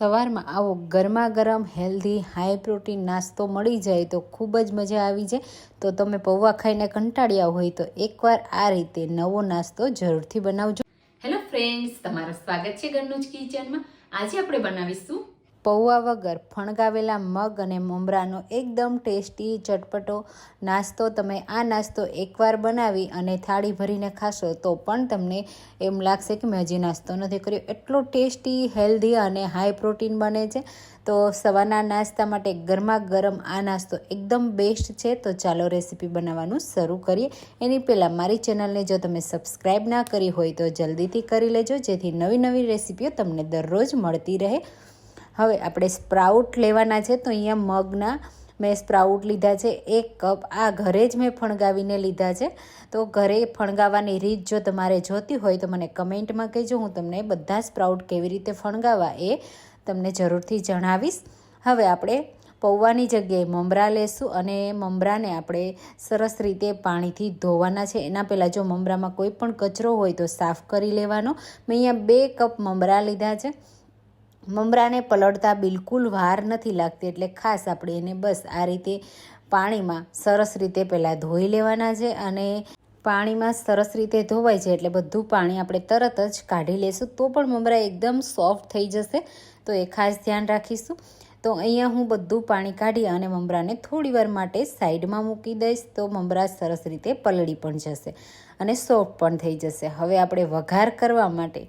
સવારમાં આવો ગરમા ગરમ હેલ્ધી હાઈ પ્રોટીન નાસ્તો મળી જાય તો ખૂબ જ મજા આવી જાય. તો તમે પૌવા ખાઈને કંટાળ્યા હોય તો એકવાર આ રીતે નવો નાસ્તો જરૂરથી બનાવજો. હેલો ફ્રેન્ડ્સ તમારું સ્વાગત છે ઘરનું કિચનમાં. આજે આપણે બનાવીશું પૌવા વગર ફણગાવેલા મગ અને મમરાનો એકદમ ટેસ્ટી ચટપટો નાસ્તો તમે આ નાસ્તો એકવાર બનાવી અને થાળી ભરીને ખાશો તો પણ તમને એમ લાગશે કે મેં હજી નાસ્તો નથી કર્યો. એટલો ટેસ્ટી, હેલ્ધી અને હાઈ પ્રોટીન બને છે. તો સવારના નાસ્તા માટે ગરમા ગરમ આ નાસ્તો એકદમ બેસ્ટ છે. તો ચાલો રેસીપી બનાવવાનું શરૂ કરીએ. એની પહેલાં મારી ચેનલને જો તમે સબસ્ક્રાઈબ ના કરી હોય તો જલ્દીથી કરી લેજો, જેથી નવી નવી રેસીપીઓ તમને દરરોજ મળતી રહે. હવે આપણે સ્પ્રાઉટ લેવાના છે તો અહીંયા મગના મેં સ્પ્રાઉટ લીધા છે, એક કપ. આ ઘરે જ મેં ફણગાવીને લીધા છે. તો ઘરે ફણગાવવાની રીત જો તમારે જોતી હોય તો મને કમેન્ટમાં કહેજો, હું તમને બધા સ્પ્રાઉટ કેવી રીતે ફણગાવવા એ તમને જરૂરથી જણાવીશ. હવે આપણે પૌવાની જગ્યાએ મમરા લેશું અને મમરાને આપણે સરસ રીતે પાણીથી ધોવાના છે. એના પહેલાં જો મમરામાં કોઈ પણ કચરો હોય તો સાફ કરી લેવાનો. મેં અહીંયા બે કપ મમરા લીધા છે. મમરાને પલળતા બિલકુલ વાર નથી લાગતી એટલે ખાસ આપણે એને બસ આ રીતે પાણીમાં સરસ રીતે પહેલાં ધોઈ લેવાના છે અને પાણીમાં સરસ રીતે ધોવાય છે એટલે બધું પાણી આપણે તરત જ કાઢી લેશું. તો પણ મમરા એકદમ સોફ્ટ થઈ જશે. તો એ ખાસ ધ્યાન રાખીશું. તો અહીંયા હું બધું પાણી કાઢી અને મમરાને થોડી વાર માટે સાઈડમાં મૂકી દઈશ. તો મમરા સરસ રીતે પલળી પણ જશે અને સોફ્ટ પણ થઈ જશે. હવે આપણે વઘાર કરવા માટે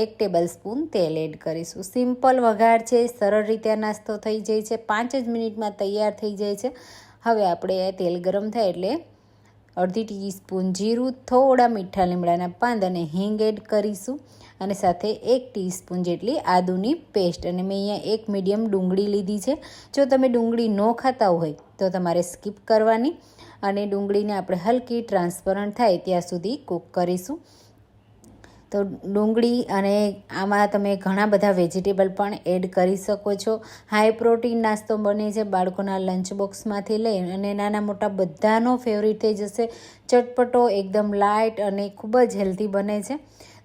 એક ટેબલ સ્પૂન તેલ એડ કરીશું. સિમ્પલ વઘાર છે, સરળ રીતે નાસ્તો થઈ જાય છે, પાંચ જ મિનિટમાં તૈયાર થઈ જાય છે. હવે આપણે તેલ ગરમ થાય એટલે અડધી ટીસ્પૂન જીરું, થોડા મીઠા લીમડાના પાંદ અને હિંગ એડ કરીશું. અને સાથે એક ટીસ્પૂન જેટલી આદુની પેસ્ટ અને મેં અહીંયા એક મીડિયમ ડુંગળી લીધી છે. જો તમે ડુંગળી ન ખાતા હોય, તો તમારે સ્કીપ કરવાની. અને ડુંગળીને આપણે હલકી ટ્રાન્સપરન્ટ થાય ત્યાં સુધી કૂક કરીશું. તો ડુંગળી અને આમાં તમે ઘણા બધા વેજીટેબલ પણ એડ કરી શકો છો. હાઈ પ્રોટીન નાસ્તો બને છે બાળકોના લંચ બોક્સમાંથી લઈ અને નાના મોટા બધાનો ફેવરિટ થઈ જશે. ચટપટો એકદમ લાઇટ અને ખૂબ જ હેલ્ધી બને છે.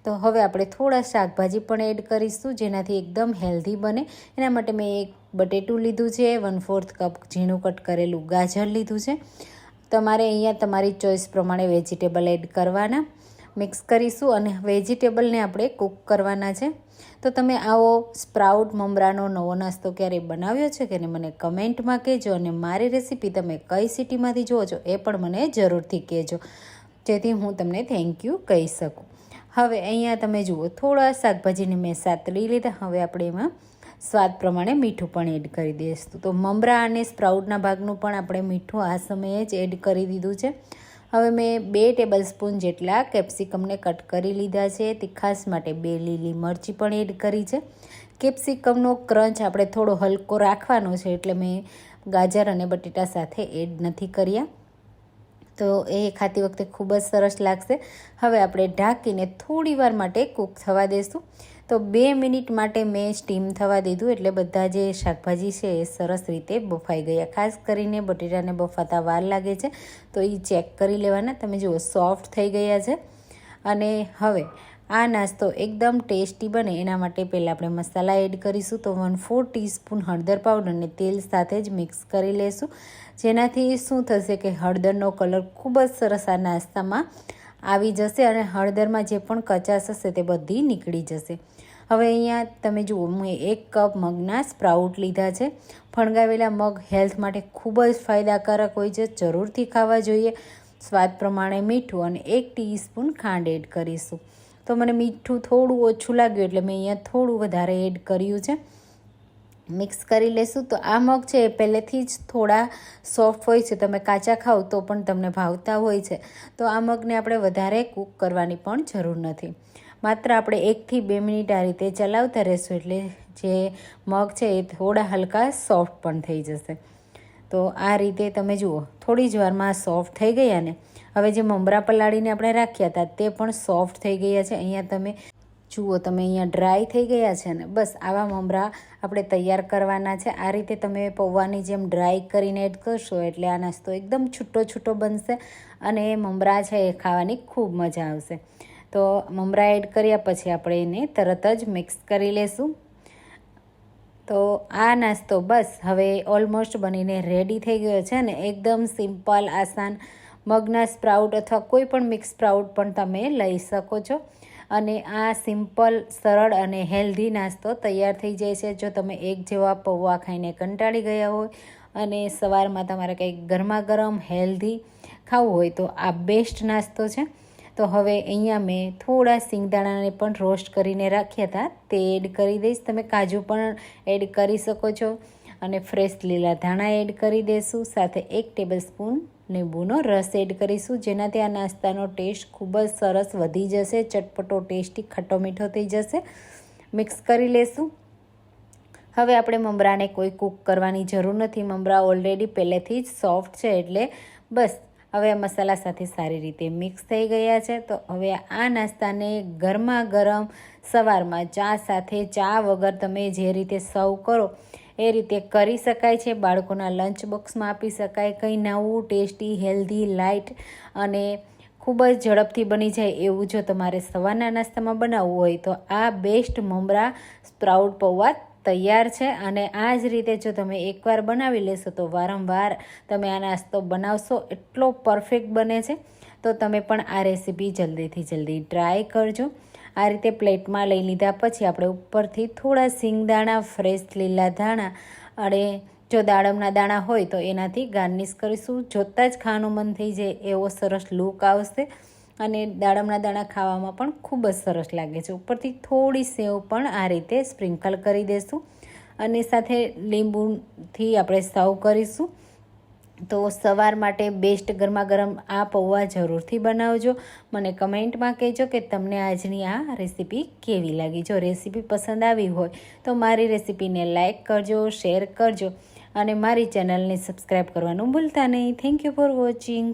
તો હવે આપણે થોડા શાકભાજી પણ એડ કરીશું જેનાથી એકદમ હેલ્ધી બને. એના માટે મેં એક બટેટું લીધું છે વન ફોર્થ કપ ઝીણું કટ કરેલું ગાજર લીધું છે. તમારે અહીંયા તમારી ચોઈસ પ્રમાણે વેજીટેબલ એડ કરવાના. મિક્સ કરીશું અને વેજીટેબલને આપણે કૂક કરવાના છે. તો તમે આવો સ્પ્રાઉટ મમરાનો નવો નાસ્તો ક્યારેય બનાવ્યો છે કે મને કમેન્ટમાં કહેજો અને મારી રેસીપી તમે કઈ સિટીમાંથી જુઓ છો એ પણ મને જરૂરથી કહેજો. જેથી હું તમને થેન્ક યુ કહી શકું. હવે અહીંયા તમે જુઓ થોડા શાકભાજીને મેં સાતળી લીધા. હવે આપણે એમાં સ્વાદ પ્રમાણે મીઠું પણ એડ કરી દઈશું. તો મમરા અને સ્પ્રાઉટના ભાગનું પણ આપણે મીઠું આ સમયે જ એડ કરી દીધું છે. હવે મેં બે ટેબલ સ્પૂન જેટલા કેપ્સિકમને કટ કરી લીધા છે. તીખાસ માટે બે લીલી મરચી પણ એડ કરી છે. કેપ્સિકમનો ક્રંચ આપણે થોડો હલકો રાખવાનો છે એટલે મેં ગાજર અને બટેટા સાથે એડ નથી કર્યા. તો એ ખાતી વખતે ખૂબ જ સરસ લાગશે. હવે આપણે ઢાંકીને થોડી માટે કૂક થવા દઈશું તો બે મિનિટ માટે મેં સ્ટીમ થવા દીધું એટલે બધા જે શાકભાજી છે એ સરસ રીતે બફાઈ ગયા. ખાસ કરીને બટેટાને બફાતા વાર લાગે છે, તો એ ચેક કરી લેવાના. તમે જુઓ, સોફ્ટ થઈ ગયા છે. અને હવે આ નાસ્તો એકદમ ટેસ્ટી બને. એના માટે પહેલાં આપણે મસાલા એડ કરીશું. તો વન ફોર ટીસ્પૂન હળદર પાવડરને તેલ સાથે જ મિક્સ કરી લેશું. જેનાથી શું થશે કે હળદરનો કલર ખૂબ જ સરસ આ નાસ્તામાં આવી જશે અને હળદરમાં જે પણ કચાશ હશે તે બધી નીકળી જશે. હવે અહીંયા તમે જુઓ મેં એક કપ મગના સ્પ્રાઉટ લીધા છે. ફણગાવેલા મગ હેલ્થ માટે ખૂબ જ ફાયદાકારક હોય છે. જરૂરથી ખાવા જોઈએ. સ્વાદ પ્રમાણે મીઠું અને એક ટીસ્પૂન ખાંડ એડ કરીશું. તો મને મીઠું થોડું ઓછું લાગ્યું એટલે મેં અહીંયા થોડું વધારે એડ કર્યું છે. મિક્સ કરી લેશું. તો આ મગ છે એ પહેલેથી જ થોડા સોફ્ટ હોય છે. તમે કાચા ખાઓ તો પણ તમને ભાવતા હોય છે. તો આ મગને આપણે વધારે કૂક કરવાની પણ જરૂર નથી. માત્ર આપણે એકથી બે મિનિટ આ રીતે ચલાવતા રહેશું એટલે જે મગ છે એ થોડા હલકા સોફ્ટ પણ થઈ જશે. તો આ રીતે તમે જુઓ, થોડી જ વારમાં સોફ્ટ થઈ ગયા ને. હવે જે મમરા પલાળીને આપણે રાખ્યા હતા તે પણ સોફ્ટ થઈ ગયા છે. અહીંયા તમે જુઓ તમે અહીંયા ડ્રાય થઈ ગયા છે ને. બસ આવા મમરા આપણે તૈયાર કરવાના છે. આ રીતે તમે પૌવાની જેમ ડ્રાય કરીને એડ કરશો એટલે આ નાસ્તો એકદમ છૂટો છૂટો બનશે અને એ મમરા છે એ ખાવાની ખૂબ મજા આવશે. તો મમરા એડ કર્યા પછી આપણે એને તરત જ મિક્સ કરી લેશું. તો આ નાસ્તો બસ હવે ઓલમોસ્ટ બનીને રેડી થઈ ગયો છે ને. એકદમ સિમ્પલ આસાન, મગના સ્પ્રાઉટ અથવા કોઈ પણ મિક્સ સ્પ્રાઉટ પણ તમે લઈ શકો છો. અને આ સિમ્પલ, સરળ અને હેલ્ધી નાસ્તો તૈયાર થઈ જાય છે. જો તમે એક જેવા પૌવા ખાઈને કંટાળી ગયા હોય અને સવારમાં તમારે કંઈક ગરમા ગરમ હેલ્ધી ખાવું હોય તો આ બેસ્ટ નાસ્તો છે. તો હવે અહીંયા મેં થોડા સિંગદાણાને પણ રોસ્ટ કરીને રાખ્યા હતા. તે એડ કરી દઈશ. તમે કાજુ પણ એડ કરી શકો છો અને ફ્રેશ લીલા ધાણા એડ કરી દઈશું સાથે એક ટેબલ સ્પૂન લીંબુનો રસ એડ કરીશું, જેનાથી આ નાસ્તાનો ટેસ્ટ ખૂબ જ સરસ વધી જશે, ચટપટો ટેસ્ટી, ખટ્ટો મીઠો થઈ જશે. મિક્સ કરી લેશું. હવે આપણે મમરાને કોઈ કૂક કરવાની જરૂર નથી. મમરા ઓલરેડી પહેલેથી જ સોફ્ટ છે એટલે બસ, હવે આ મસાલા સાથે સારી રીતે મિક્સ થઈ ગયા છે. તો હવે આ નાસ્તાને ગરમા ગરમ સવારમાં ચા સાથે, ચા વગર તમે જે રીતે સર્વ કરો એ રીતે કરી શકાય છે. બાળકોના લંચ બોક્સમાં આપી શકાય. કંઈ નવું, ટેસ્ટી, હેલ્ધી, લાઇટ અને ખૂબ જ ઝડપથી બની જાય એવું જો તમારે સવારના નાસ્તામાં બનાવવું હોય તો આ બેસ્ટ મમરા સ્પ્રાઉટ પૌવા તૈયાર છે. અને આ જ રીતે જો તમે એકવાર બનાવી લેશો તો વારંવાર તમે આ નાસ્તો બનાવશો. એટલો પરફેક્ટ બને છે. તો તમે પણ આ રેસીપી જલ્દીથી જલ્દી ટ્રાય કરજો. આ રીતે પ્લેટમાં લઈ લીધા પછી આપણે ઉપરથી થોડા સિંગદાણા, ફ્રેશ લીલા ધાણા અને જો દાડમના દાણા હોય તો એનાથી ગાર્નિશ કરીશું. જોતાં જ ખાવાનું મન થઈ જાય એવો સરસ લુક આવશે અને દાડમના દાણા ખાવામાં પણ ખૂબ જ સરસ લાગે છે. ઉપરથી થોડી સેવ પણ આ રીતે સ્પ્રિંકલ કરી દઈશું અને સાથે લીંબુથી આપણે સર્વ કરીશું. તો સવાર માટે બેસ્ટ ગરમા ગરમ આ પૌવા જરૂરથી બનાવજો. મને કમેન્ટમાં કહેજો કે તમને આજની આ રેસીપી કેવી લાગી. જો રેસીપી પસંદ આવી હોય તો મારી રેસીપીને લાઇક કરજો શેર કરજો અને મારી ચેનલને સબસ્ક્રાઈબ કરવાનું ભૂલતા નહીં. Thank you for watching